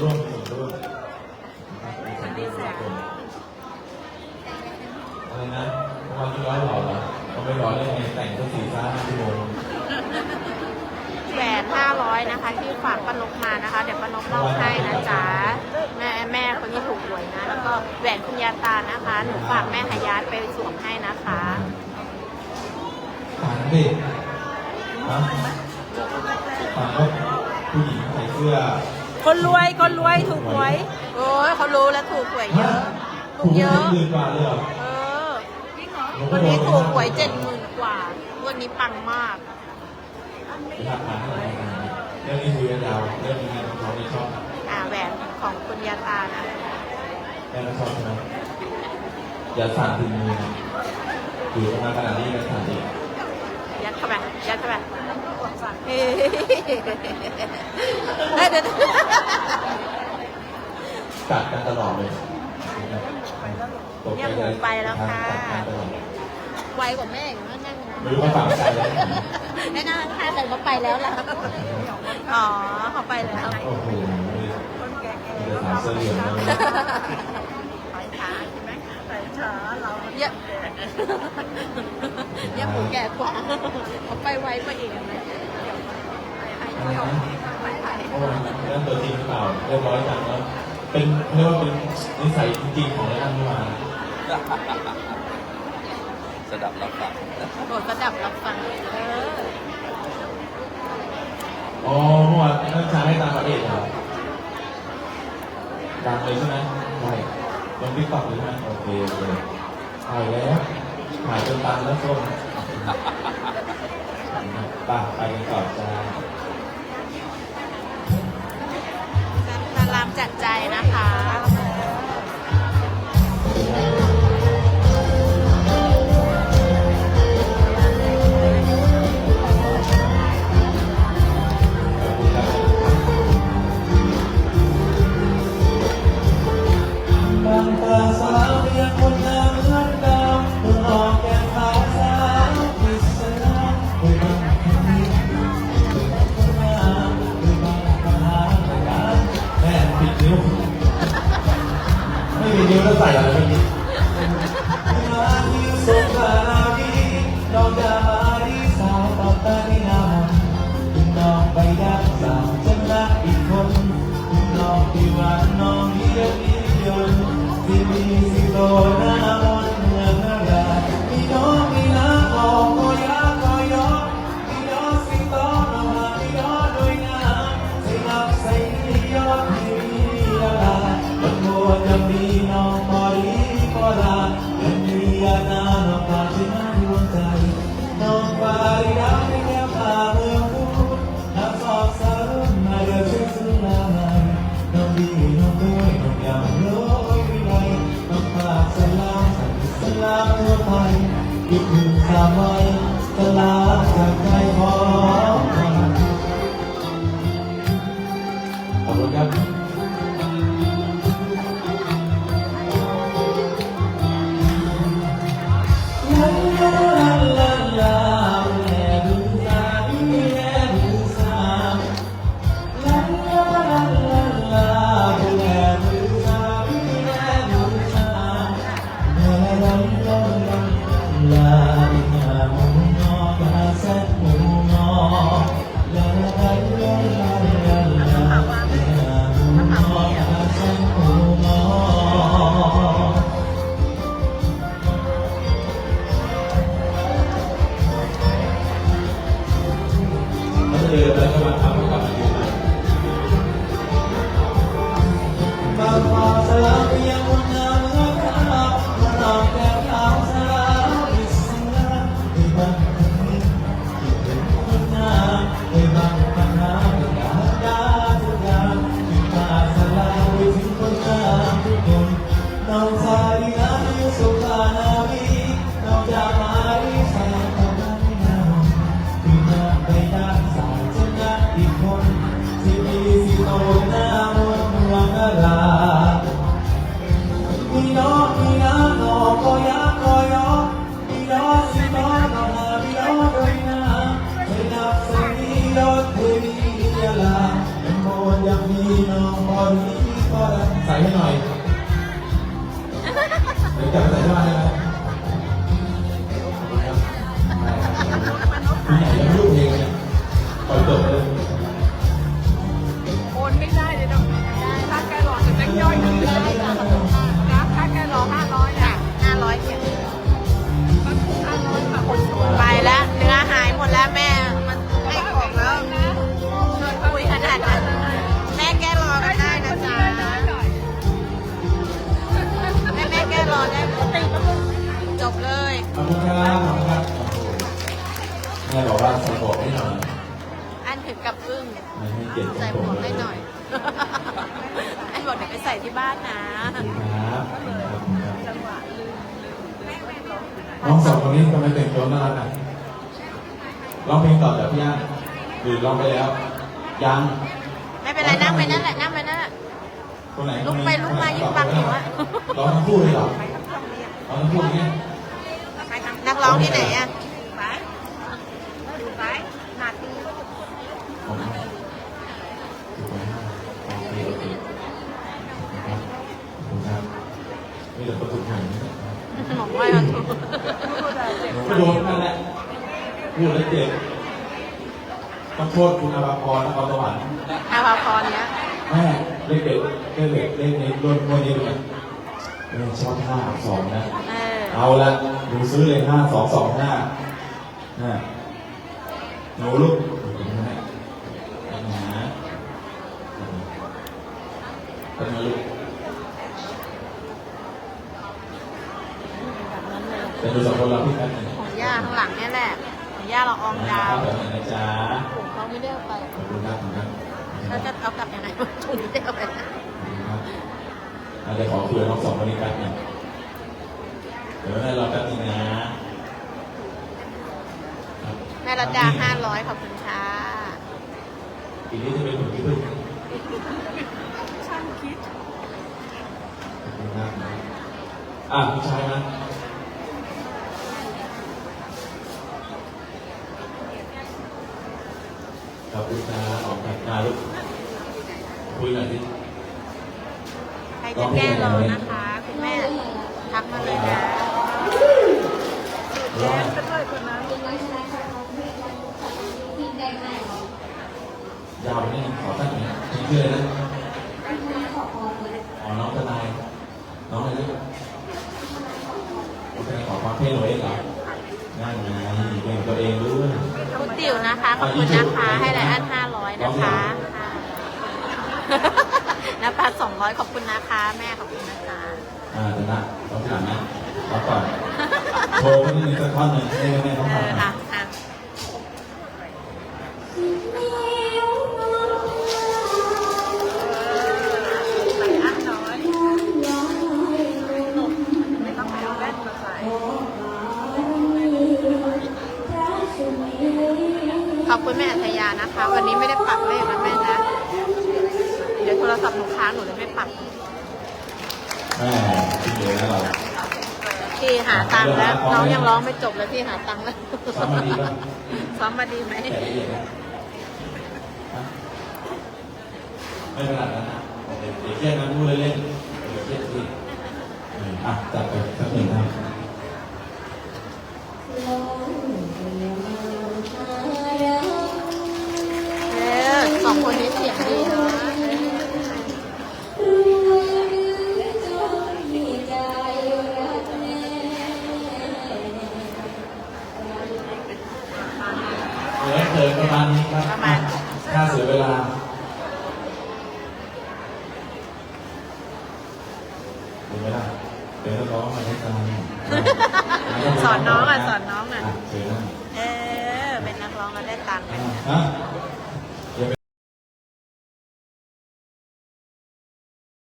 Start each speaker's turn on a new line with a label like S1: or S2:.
S1: ร่วมส่วนร่วม
S2: คนดีแสง
S1: อะไรนะวันที่ร้อยหล่อเหรอเขาไม่ร้อยได้ไงแต่งก็สี่ซ่าห้าชั่วโมง
S2: แหวน500นะคะ ที่ฝากป้านกมานะคะ เดี๋ยวป้านกเล่าให้นะจ๊ะแม่แม่คนที่ถูกหวยนะ แล้วก็แหวนคุณยาตานะคะ หนูฝากแม่หายาตไปสวมให้นะคะ
S1: ฝันดิฮะฝันว่าผู้หญิงใส่เสื้อ
S2: คนรวยคนรวยถูกหวยโอ้ยเขารู้แล้วถูกหวยเยอะถูกเยอะ
S1: หมื่นกว่าเลยเหรอ
S2: เออวันนี้ถูกหวยเจ็ดหมื่นกว่าวันนี้ปังมาก
S1: ไปทักมาให้หน่อยเรื่องนี้คุยกันยาวเรื่องนี้งานของเขาไม่ชอบ
S2: อ่าแหวนของคุณยาตานะ
S1: แม่ไม่ชอบใช่ไหมอย่าสั่นถึงมือนะอยู่กันมาขนาดนี้ยังสั่นอีก
S2: ยัด เข้าไปยัดเข้าไปเฮ้ยเดี๋ยวเดี๋ยว
S1: กัดกันตลอดเลยตกใจ
S2: เนี่ยหมูไปแล้วค่ะ
S1: กัดกันตลอด
S2: ไวกว่าแม่อีกนะนั่ง
S1: ไม่รู้ว่าฝังใจแล้ว
S2: แม่นั่งข้างๆแต่เขาไปแล้วล่ะอ๋อเขาไปแล้ว
S1: โอ้โหมีแต่สาวเสื้อเหลืองเลย
S2: ไปช้าใช่ไหมไปช้าเราเยอะเยอะหมูแก่กว่าเขาไปไวกว่าอีกนะไป
S1: อะไร
S2: เที่ยว
S1: นะ
S2: ไปไป
S1: เมื่อวานเรื่องตัวจริงหรือเปล่าเรียบร้อยจังแล้วเป็นเรียกว่าเป็นนิสัยจริงๆของไอ้อันมา
S3: สดับรับฟัง
S2: โดดระดับรับฟังเออ
S1: อ๋อเมื่อวานนักชาให้ตามพระเอกเหรอดังเลยใช่ไหมใช่ลงติ๊กต็อกเลยใช่ไหมโอเคโอเคถ่ายแล้ว ถ่ายจนตันแล้วส้มป่ะไปก่อนจ้าา
S2: ม
S1: วัยสลามจากใจพร้อมกันขอบคุณครับล แล้วจะเดินแล้วก็มาทำ เดี๋ยวกลับไปใส่ที่บ้านได้ไหมมี
S3: ครั
S2: บขอบ
S1: คุณครับแม่บอกว่าใส่หมวกให้หน่อย
S2: อันถึงกับอึ้ง
S1: ไม่ให้เกียรติ
S2: ใส่หมวกให้หน่อย อันบอกเดี๋ยวไปใส่ที่บ้านนะ
S1: ขอบคุณครับขอบคุณครับน้องสองคนนี้ทำไมแต่งตัวน่ารักอะร้องเพลงต่อจากพี่ย่างหรือร้องไปแล้ว ยัง
S2: ไม่เป็นไรนั่งไปนั่นแหละนั่งไปนั่นแหละ
S1: คนไหน
S2: ลุกไปลุกมายิ่งปังอยู่อะ
S1: ร้องทั้งคู่เลยเหรอร้องทั้งคู่เงี้ย
S2: นักร้องที่ไหนอะ
S3: ไปดูไปหนาที
S1: ผมโอเคโอเคครับขอบคุณครับนี่เดี๋ยวประตูหน
S2: หมอกว่ามันก
S1: ก็โดนนั่นแหละพูดแล้วเจ็บต้องโทษคุณอาภาพรนครสวรรค์
S2: อาภาพรเนี้ย
S1: แม่เล่นเด็กเล่นเด็กเล่นในรุ่นวันนี้เลยแม่ชอบห้าสองนะ
S2: เอา
S1: ละ นูซื้อเลยห้าสองสองห้าน่ะหนูลูกหนูนะนะเป็นไงลูก
S2: แบบนั้นเลย
S1: เป็นดูสองคนเราพี่แป๊บหนึง
S2: ของย่าข้างหลังเนี่ยแหละของย่าเราอองดาว
S1: แบบไหนนะจ๊ะ
S2: ถุงเขาไม่ได้เอาไป
S1: ขอบคุณครับขอบคุณครับ
S2: เขาจะเอากลับยังไงถุงไม่ได้เอาไปนะ
S1: อาจจะขอคุยกับน้องสองคนนี้แป๊บหนึงเดี๋ยวให้เราแป๊บนึงนะ
S2: แม่รัตดาห้าร้อยขอบคุณค่ะ
S1: ปีนี้จะเป็นหุ่นที่พึ่ง
S3: ช่างคิด
S1: ขอบคุณครับอะผู้ชายนะขอบคุณครับออกแบบมาลูกคุยหน่อยสิ
S2: ใครจะแก้เรานะคะ คุณแม่ทักมาเลยนะ
S1: ร้อง
S3: เป็นเลยคนนั้น
S1: ยาวนี่ขอตั้งหน่อยชื่ออะไรนะอ๋อน้องทนายน้องอะไรนะโอเคขอความเท่หน่อยเองเหรอนั่นไงเก่งตัวเองด้วย
S2: คุณติ๋วนะคะ ขอบคุณนะคะ ให้ไลอ้อนห้าร้อยนะคะค่ะน้ำปลาสองร้อยขอบคุณนะคะ แม่ขอบคุณนะคะ
S1: อ่าชนะต้องถามนะ รับก่อนโชว์นิดนึงสักท่อนหนึ่งให้แม่ๆต้อง
S2: เอ
S1: ฟัง
S2: อ
S1: หน่
S2: อะ
S1: อย
S2: อะ
S3: ใส่อันน้อยไม่ต้องไปเอาแว่นมาใส่
S2: ขอบคุณแม่อัธยานะคะ วันนี้ไม่ได้ปักเลขนะแม่นะ เดี๋ยวโทรศัพท์หนูค้างหนูจะไม่ปัก
S1: แม่คิดเลยนะเรา
S2: พี่หาตังค์แล้ว น้องยังร้องไม่จบเลยพี่หาตังค์แล้ว
S1: ซ้อมมาดีป่ะ
S2: ซ้อมมาดีไหม
S1: แกะละเอียดนะฮะไม่ขนาดนั้นนะโอเคเดี๋ยวแค่นั้นพูดเล่นๆเดี๋ยวเครียดที่เอออะจัดไปสักหนึ่งครับ
S2: เออสองคน
S1: เห็นไหมล่ะเดี๋ยวเราร้องมาให้ตาม
S2: สอนน้องอะสอนน้องอะ
S1: เชิญนะ
S2: เออ เป็นนักร้องแล้วได้ตังค์
S1: ฮะ